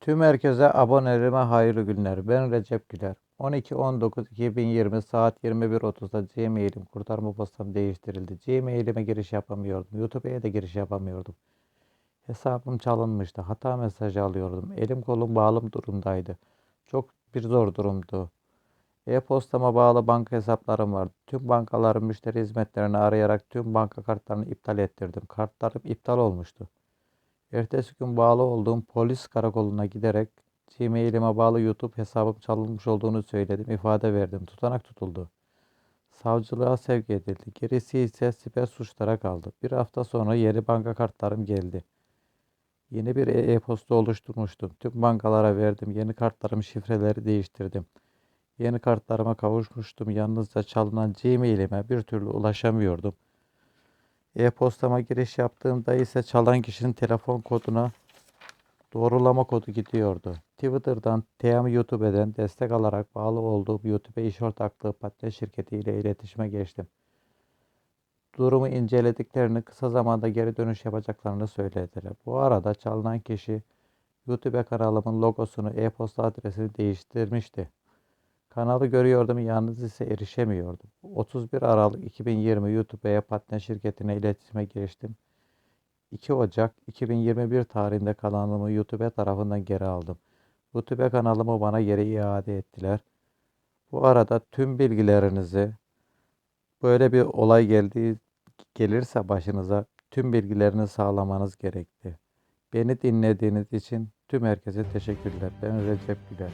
Tüm herkese abonelerime hayırlı günler. Ben Recep Güler. 12-19-2020 saat 21.30'da Gmail'im kurtarma postam değiştirildi. Gmail'ime giriş yapamıyordum. YouTube'a da giriş yapamıyordum. Hesabım çalınmıştı. Hata mesajı alıyordum. Elim kolum bağlı durumdaydı. Çok bir zor durumdu. E-postama bağlı banka hesaplarım vardı. Tüm bankaların müşteri hizmetlerini arayarak tüm banka kartlarını iptal ettirdim. Kartlarım iptal olmuştu. Ertesi gün bağlı olduğum polis karakoluna giderek Gmail'ime bağlı YouTube hesabım çalınmış olduğunu söyledim. ifade verdim. Tutanak tutuldu. Savcılığa sevk edildi. Gerisi ise siber suçlara kaldı. Bir hafta sonra yeni banka kartlarım geldi. Yeni bir e-posta oluşturmuştum. Tüm bankalara verdim. Yeni kartlarım şifreleri değiştirdim. Yeni kartlarıma kavuşmuştum. Yalnızca çalınan Gmail'ime bir türlü ulaşamıyordum. E-postama giriş yaptığımda ise çalan kişinin telefon koduna doğrulama kodu gidiyordu. Twitter'dan, TM YouTube'den destek alarak bağlı olduğum YouTube iş ortaklığı partner şirketi ile iletişime geçtim. Durumu incelediklerini kısa zamanda geri dönüş yapacaklarını söylediler. Bu arada çalınan kişi YouTube kanalımın logosunu, e-posta adresini değiştirmişti. Kanalı görüyordum yalnız ise erişemiyordum. 31 Aralık 2020 YouTube'ya partner şirketine iletişime geçtim. 2 Ocak 2021 tarihinde kanalımı YouTube tarafından geri aldım. YouTube kanalımı bana geri iade ettiler. Bu arada tüm bilgilerinizi böyle bir olay geldiği gelirse başınıza tüm bilgilerini sağlamanız gerekti. Beni dinlediğiniz için tüm herkese teşekkürler. Ben Recep Güler.